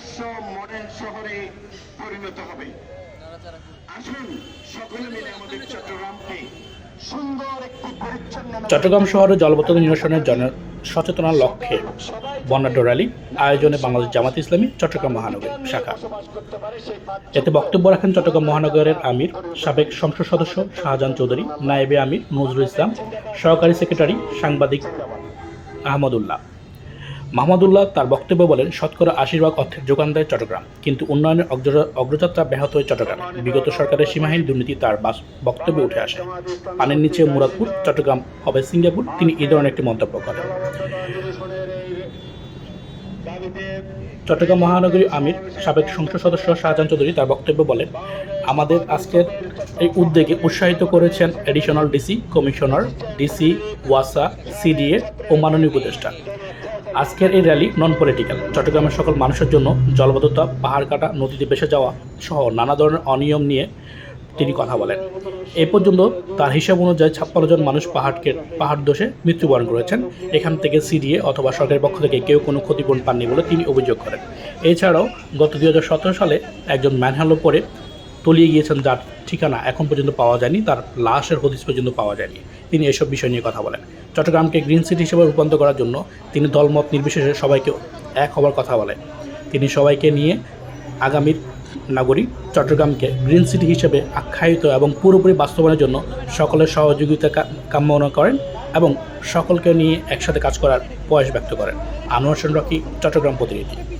আদর্শ মডেল শহরে পরিণত হবে। আসুন সকলে মিলে আমাদের চট্টগ্রামকে চট্টগ্রাম শহরে জলবদ্ধতা নিরসনের জন সচেতনার লক্ষ্যে বর্ণাঢ্য র্যালি আয়োজনে বাংলাদেশ জামাত ইসলামী, চট্টগ্রাম মহানগর শাখা। এতে বক্তব্য রাখেন চট্টগ্রাম মহানগরের আমির, সাবেক সংসদ সদস্য শাহজাহান চৌধুরী, নায়েবে আমির, নজরুল ইসলাম, সহকারী সেক্রেটারি সাংবাদিক আহমদুল্লাহ। মাহমুদুল্লাহ তার বক্তব্যে বলেন, শতকরা আশীর্বাদ অর্থের যোগান দেয় চট্টগ্রাম, কিন্তু উন্নয়নের অগ্রযাত্রা ব্যাহত হয় চট্টগ্রামে। বিগত সরকারের সীমাহীন দুর্নীতি তার বক্তব্যে উঠে আসে। পানির নিচে মুরাদপুর, চট্টগ্রাম হবে সিঙ্গাপুর, তিনি এই ধরনের একটি মন্তব্য করেন। চট্টগ্রাম মহানগরী আমির, সাবেক সংসদ সদস্য শাহজাহান চৌধুরী তার বক্তব্য বলেন, আমাদের আজকের এই উদ্যোগে উৎসাহিত করেছেন এডিশনাল ডিসি কমিশনার ডিসি ওয়াসা সিডিএ ও মাননীয় উপদেষ্টা। আজকের এই র্যালি নন পলিটিক্যাল চট্টগ্রামের সকল মানুষের জন্য জলবদ্ধতা, পাহাড় কাটা, নদীতে ভেসে যাওয়া সহ নানা ধরনের অনিয়ম নিয়ে তিনি কথা বলেন। এ পর্যন্ত তার হিসাব অনুযায়ী ছাপ্পান্ন জন মানুষ পাহাড়কে, পাহাড় দোষে মৃত্যুবরণ করেছেন। এখান থেকে সিডিএ অথবা সরকারের পক্ষ থেকে কেউ কোনো ক্ষতিপূরণ পাননি বলে তিনি অভিযোগ করেন। এছাড়াও গত দু হাজার সতেরো সালে একজন ম্যানহালো পরে তলিয়ে গিয়েছেন যার ঠিকানা এখন পর্যন্ত পাওয়া যায়নি, তার লাশের হদিস পর্যন্ত পাওয়া যায়নি। তিনি এসব বিষয় নিয়ে কথা বলেন। চট্টগ্রামকে গ্রিন সিটি হিসেবে রূপান্তর করার জন্য তিনি দলমত নির্বিশেষে সবাইকে এক হওয়ার কথা বলেন। তিনি সবাইকে নিয়ে আগামীর নাগরিক চট্টগ্রামকে গ্রিন সিটি হিসেবে আখ্যায়িত এবং পুরোপুরি বাস্তবায়নের জন্য সকলের সহযোগিতা কামনা করেন এবং সকলকে নিয়ে একসাথে কাজ করার প্রয়াস ব্যক্ত করেন। আনোয়ার রকি চট্টগ্রাম প্রতিনিধি।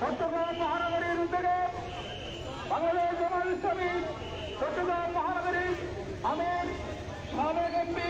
চট্টগ্রাম মহানগরীর উদ্যোগে বাংলাদেশ জামাত ইসলামী চট্টগ্রাম মহানগরীর আমির সাবেক এমপি